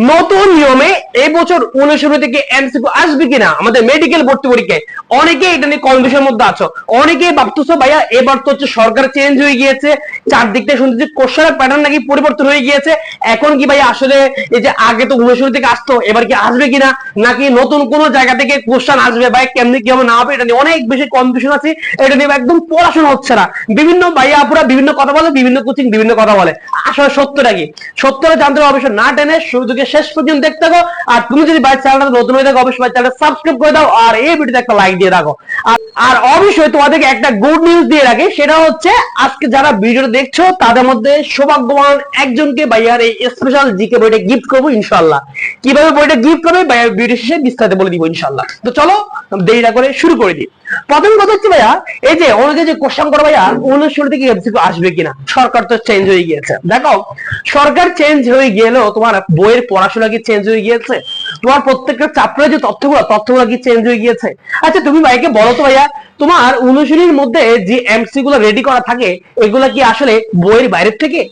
নতুন নিয়মে এই বছর অনুসরণ থেকে এমসিকিউ আসবে কিনা? আমাদের মেডিকেল ভর্তি পরীক্ষায়। অনেকে এটা নিয়ে কনফিউশন মধ্যে আছো। অনেকেই ভাবতেছো, ভাইয়া, এবার তো হচ্ছে সরকার চেঞ্জ হয়ে গিয়েছে। চারদিক থেকে শুনতেছি কোশ্চেনের প্যাটার্ন নাকি পরিবর্তন হয়ে গিয়েছে। এখন কি ভাইয়া আসলে এই যে আগে তো থেকে আসতো, এবার কি আসবে কিনা, নাকি নতুন কোন জায়গা থেকে কোশ্চেন আসবে? ভাই, কেমনি কি হবে না হবে, এটা নিয়ে অনেক বেশি কনফিউশন আছে। এটা নিয়ে একদম পড়াশোনা হচ্ছে না। বিভিন্ন ভাইয়া আপুরা বিভিন্ন কথা বলে, বিভিন্ন কোচিং বিভিন্ন কথা বলে। আসলে সত্যটা কি? সত্যটা জানতে হবে অবশ্যই না টেনে শুরু থেকে শেষ পর্যন্ত দেখতে থাকো। আর তুমি যদি ভাই চ্যানেলটা নতুন হয়ে থাকো, অবশ্যই ভাই চ্যানেলটা সাবস্ক্রাইব করে দাও আর এই ভিডিওতে একটা লাইক দিয়ে রাখো। আর আর অবশ্যই তোমাদেরকে একটা গুড নিউজ দিয়ে রাখি, সেটা হচ্ছে আজকে যারা ভিডিওটা দেখছ? তাদের মধ্যে সৌভাগ্যবান একজনকে ভাইয়ার এই স্পেশাল জিকে বইটা গিফট করব ইনশাল্লাহ কীভাবে বইটা গিফট করবে? ভাইয়ার ভিডিও শেষে বিস্তারিত বলে দিব ইনশাল্লাহ তো চলো দেরি না করে শুরু করে দিই। প্রথম কথা হচ্ছে ভাইয়া, এই যে অনেকে যে কোশ্চেন করে ভাইয়া অনুষ্ঠিত থেকে এমসিকিউ আসবে কিনা। সরকার তো চেঞ্জ হয়ে গিয়েছে। দেখো, সরকার চেঞ্জ হয়ে গেলেও তোমার বইয়ের পড়াশোনা কি চেঞ্জ হয়ে গিয়েছে? তোমার প্রত্যেকটা চ্যাপ্টারে যে তথ্যগুলো তথ্যগুলো কি চেঞ্জ হয়ে গিয়েছে? আচ্ছা তুমি ভাইকে বলো তো ভাইয়া, তোমার অনুশীলনীর মধ্যে যে এমসি গুলো রেডি করা থাকে, এগুলো কি আসলে বইয়ের বাইরের থেকে?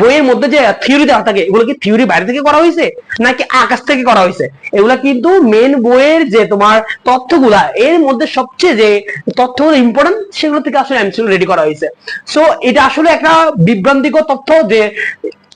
বইয়ের মধ্যে যে থিওরি দেওয়া থাকে, এগুলো কি থিওরি বাইরে থেকে করা হয়েছে? নাকি আকাশ থেকে করা হয়েছে? এগুলা কিন্তু মেন বইয়ের যে তোমার তথ্যগুলা, এর মধ্যে সবচেয়ে যে তথ্যগুলো ইম্পর্টেন্ট সেগুলো থেকে আসলে এমসিকিউ রেডি করা হয়েছে। সো এটা আসলে একটা বিভ্রান্তিকর তথ্য যে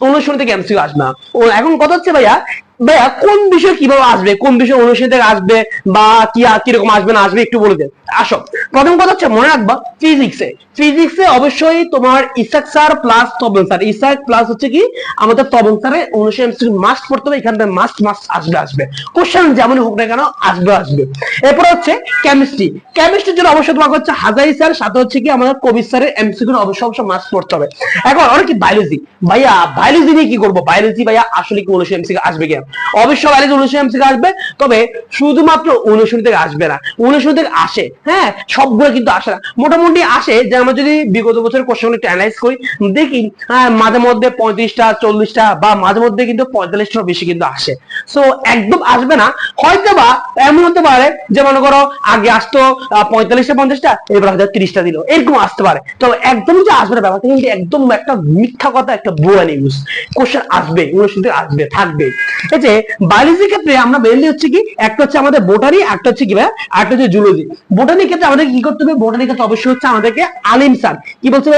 অনুশীলন থেকে এমসিকিউ আসবে না। ও, এখন কথা হচ্ছে ভাইয়া ভাইয়া, কোন বিষয় কীভাবে আসবে? কোন বিষয় অনুশীলন থেকে আসবে? বা কি কীরকম আসবে, না আসবে, একটু বলে দেন। আসো। প্রথম কথা হচ্ছে, মনে রাখবা ফিজিক্সে ফিজিক্সে অবশ্যই তোমার ইসাক স্যার প্লাস তবন স্যার। ইসাক প্লাস হচ্ছে কি, আমাদের তবন স্যারের অনুশীলন মাস্ট পড়তে হবে এখান থেকে মাস্ট মাস্ট আসবে আসবে। কোশ্চেন যেমনই হোক না কেন, আসবে আসবে। এরপর হচ্ছে কেমিস্ট্রি কেমিস্ট্রির জন্য অবশ্যই তোমাকে হচ্ছে হাজারি স্যার, সাথে হচ্ছে কি, আমাদের কবির স্যারের এমসিকিউ অবশ্যই অবশ্যই মাস্ট পড়তে হবে। এখন অনেক কি বায়োলজি ভাইয়া বায়োলজি নিয়ে কি করব? বায়োলজি ভাইয়া, আসলে কি অনুশীলন এমসিকিউ আসবে কি অবশ্যই বায়োলজি অনুশীলন এমসিকিউ আসবে তবে শুধুমাত্র অনুশীলন থেকে আসবে না অনুশীলন থেকে আসে হ্যাঁ? সবগুলো কিন্তু আসে না। মোটামুটি আসে যে আমরা যদি বিগত বছরের কোশ্চেন একটু অ্যানালাইজ করি দেখি হ্যাঁ, মাঝে মধ্যে পঁয়ত্রিশটা চল্লিশটা বা মাঝে মধ্যে কিন্তু পঁয়তাল্লিশটা বেশি কিন্তু আসে। সো একদম আসবে না। হয়তো বা এমন হতে পারে যে মনে করো আগে আসতো পঁয়তাল্লিশটা পঞ্চাশটা এবার হয়তো তিরিশটা দিল। এরকম আসতে পারে। তো একদম যে আসবে না ব্যাপারটা কিন্তু একদম একটা মিথ্যা কথা একটা বুয়া নিউজ কোশ্চেন আসবে অনুশীলন থেকে আসবে থাকবে। এই যে বায়োলজির ক্ষেত্রে আমরা মেনলি হচ্ছে কি, একটা হচ্ছে আমাদের বোটানি একটা হচ্ছে কি ভাই, একটা হচ্ছে জুলজি বোটানির ক্ষেত্রে আমাদের কি করতে হবে? বোটানির ক্ষেত্রে অবশ্যই হচ্ছে আমাদেরকে আলিম স্যার কি বলছে?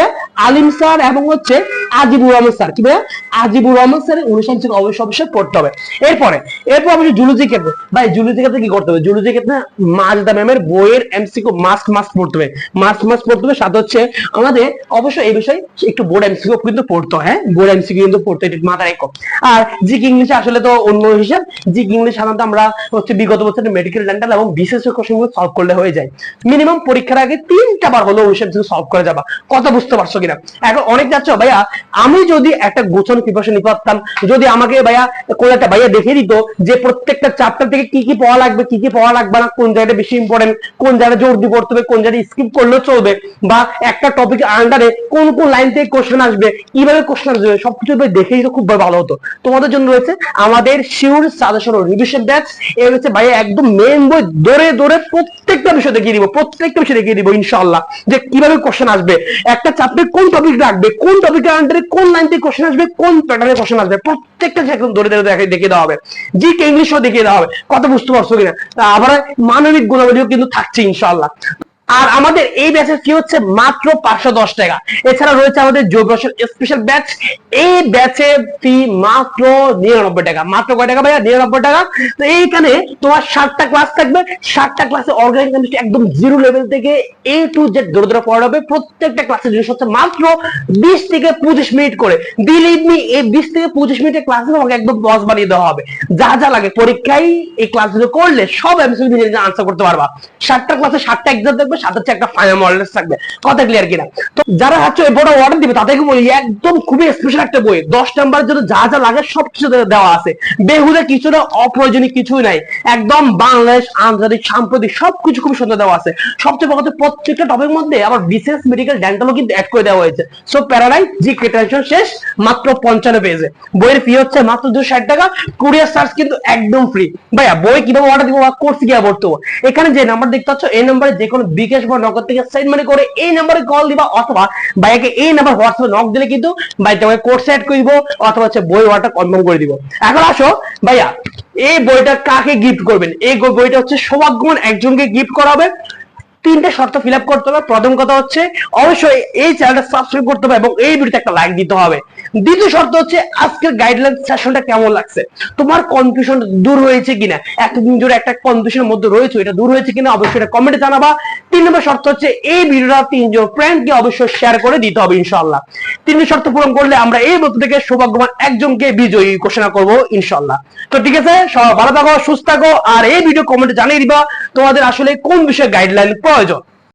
আলিম স্যার এবং হচ্ছে আজিবুর রহমান স্যার। কি ভাইয়া? আজিবুর রহমান স্যারের অনুশীলন থেকে অবশ্যই অবশ্যই পড়তে হবে। এরপরে, এরপর অবশ্যই জুলজি ক্ষেত্রে। ভাই জুলজি ক্ষেত্রে কি করতে হবে? জুলজি ক্ষেত্রে মাজদা ম্যামের বইয়ের এমসিকিউ মাস্ক মাস্ক পড়তে হবে। মাস্ক মাস্ক পড়তে হবে, সাথে হচ্ছে আমাদের অবশ্যই এই বিষয়ে একটু বোর্ড এমসিকিউ কিন্তু পড়তে হয় হ্যাঁ? বোর্ড এমসিকিউ কিন্তু পড়তে একটু মাথায় রেখো। আর জিক ইংলিশে আসলে তো অন্য হিসাব, জিক ইংলিশ সাধারণত আমরা হচ্ছে বিগত বছরের মেডিকেল ডেন্টাল এবং বিশেষ কোশ্চেনগুলো সলভ করলে হয়ে যায়। মিনিমাম পরীক্ষার আগে তিনটা বার হলেও ওই সলভ করে যাবা। কথা বুঝতে পারছ কিনা? এখন অনেক যাচ্ছ, ভাইয়া? আমি যদি একটা গোছানো প্রিপারেশন নিতে পারতাম, যদি আমাকে ভাইয়া কোন একটা ভাইয়া দেখিয়ে দিত যে প্রত্যেকটা চ্যাপ্টার থেকে কি কি পড়া লাগবে, কি কি পড়া লাগবে না, কোন জায়গাটা বেশি ইম্পর্টেন্ট কোন জায়গায় জোর দিয়ে পড়তে হবে, কোন জায়গায় স্কিপ করলেও চলবে, বা একটা টপিক আন্ডারে কোন কোন লাইন থেকে কোশ্চেন আসবে, কীভাবে কোশ্চেন আসবে, সবকিছু দেখেই তো খুব ভালো হতো। তোমাদের জন্য রয়েছে আমাদের শিওর সাজেশন ও রিভিশন ব্যাচ এ হচ্ছে ভাইয়া একদম মেন বই দৌড়ে দৌড়ে প্রত্যেকটা বিষয় দেখিয়ে দিব, প্রত্যেকটা বিষয় দেখিয়ে দিব, ইনশাআল্লাহ, যে কীভাবে কোশ্চেন আসবে, একটা চ্যাপ্টারে কোন টপিক রাখবে কোন টপিকের আন্ডারে কোন লাইন থেকে কোশ্চেন আসবে, কোন প্যাটার্নে কোশ্চেন আসবে? প্রত্যেকটা একদম ধরে ধরে দেখে, দেখিয়ে দেওয়া হবে। জি কে ইংলিশও দেখিয়ে দেওয়া হবে। কত বুঝতে পারছ কিনা? তা আবার মানবিক গুণাবলীও কিন্তু থাকছে, ইনশাআল্লাহ। আর আমাদের এই ব্যাচের ফি হচ্ছে মাত্র পাঁচশো দশ টাকা। এছাড়া রয়েছে আমাদের যোগ স্পেশাল ব্যাচ এই ব্যাচের ফি মাত্র নিরানব্বই টাকা। মাত্র কয় টাকা ভাইয়া? নিরানব্বই টাকা। তো এইখানে তোমার ষাটটা ক্লাস থাকবে। ষাটটা ক্লাসে অর্গানিক কেমিস্ট্রি একদম জিরো লেভেল থেকে এ টু জেড ধরে ধরে পড়া হবে। প্রত্যেকটা ক্লাসের জিনিস হচ্ছে মাত্র বিশ থেকে পঁচিশ মিনিট করে। বিলিভ মি এই বিশ থেকে পঁচিশ মিনিটের ক্লাসে তোমাকে একদম বস বানিয়ে দেওয়া হবে। যা যা লাগে পরীক্ষায় এই ক্লাসগুলো করলে সব এমসিকিউ নিজে আনসার করতে পারবা। ষাটটা ক্লাসে ষাটটা এক্সাম থাকবে সাথে একটা ফাইনাল থাকবে। কথা ক্লিয়ার কিনা? তো যারা হচ্ছে এই বড় অর্ডার দিবে, তাদেরকে বলি, একদম খুবই স্পেশাল একটা বই। দশ জন্য যা যা লাগে সবকিছু দেওয়া আছে। কিছু অপ্রয়োজনীয় কিছুই নাই। একদম বাংলাদেশ, আন্তর্জাতিক, সাম্প্রতিক সবকিছু খুব সুন্দর দেওয়া আছে। সবচেয়ে বড় প্রত্যেকটা মধ্যে আবার বিশেষ মেডিকেল ডেন্টালও কিন্তু অ্যাড করে দেওয়া হয়েছে। সো জি শেষ, মাত্র পঞ্চান্ন বইয়ের ফি হচ্ছে মাত্র দুশো ষাট টাকা। কুরিয়ার চার্জ কিন্তু একদম ফ্রি ভাইয়া, বই কীভাবে অর্ডার দিব বা কোর্স ভর্তি হব? এখানে যে নাম্বার দেখতে পাচ্ছ, এই নাম্বারে যে কোনো বিকাশ বিকাশ বা নগদ থেকে সেন্ড মানি করে এই নাম্বারে কল দিবা অথবা ভাইয়াকে এই নাম্বার হোয়াটসঅ্যাপে নক দিলে কিন্তু ভাই তোমাকে কোর্স অ্যাড করে দিব অথবা হচ্ছে বই অর্ডার কনফার্ম করে দিব। এখন আসো ভাইয়া, এই বইটা কাকে গিফট করবেন? এই বইটা হচ্ছে সৌভাগ্যবান একজনকে গিফট করা হবে। তিনটে শর্ত ফিল আপ করতে হবে। প্রথম কথা হচ্ছে, অবশ্যই এই চ্যানেলটা সাবস্ক্রাইব করতে হবে এবং এই ভিডিওতে একটা লাইক দিতে হবে। দ্বিতীয় শর্ত হচ্ছে, আজকের গাইডলাইন সেশনটা কেমন লাগছে? তোমার কনফিউশন দূর হয়েছে কিনা? এতদিন ধরে একটা কনফিউশনের মধ্যে রয়েছে, এটা দূর হয়েছে কিনা? অবশ্যই এটা কমেন্টে জানাবা। তিন নম্বর শর্ত হচ্ছে, এই ভিডিওটা তিনজন ফ্রেন্ডকে অবশ্যই শেয়ার করে দিতে হবে ইনশাল্লাহ তিনটে শর্ত পূরণ করলে আমরা এই বছর থেকে সৌভাগ্যবান একজনকে বিজয়ী ঘোষণা করব ইনশাল্লাহ তো ঠিক আছে, সবাই ভালো থাকো, সুস্থ থাকো, আর এই ভিডিও কমেন্টে জানিয়ে দিবা, তোমাদের আসলে কোন বিষয়ে গাইডলাইন 뭐 이뻐야죠.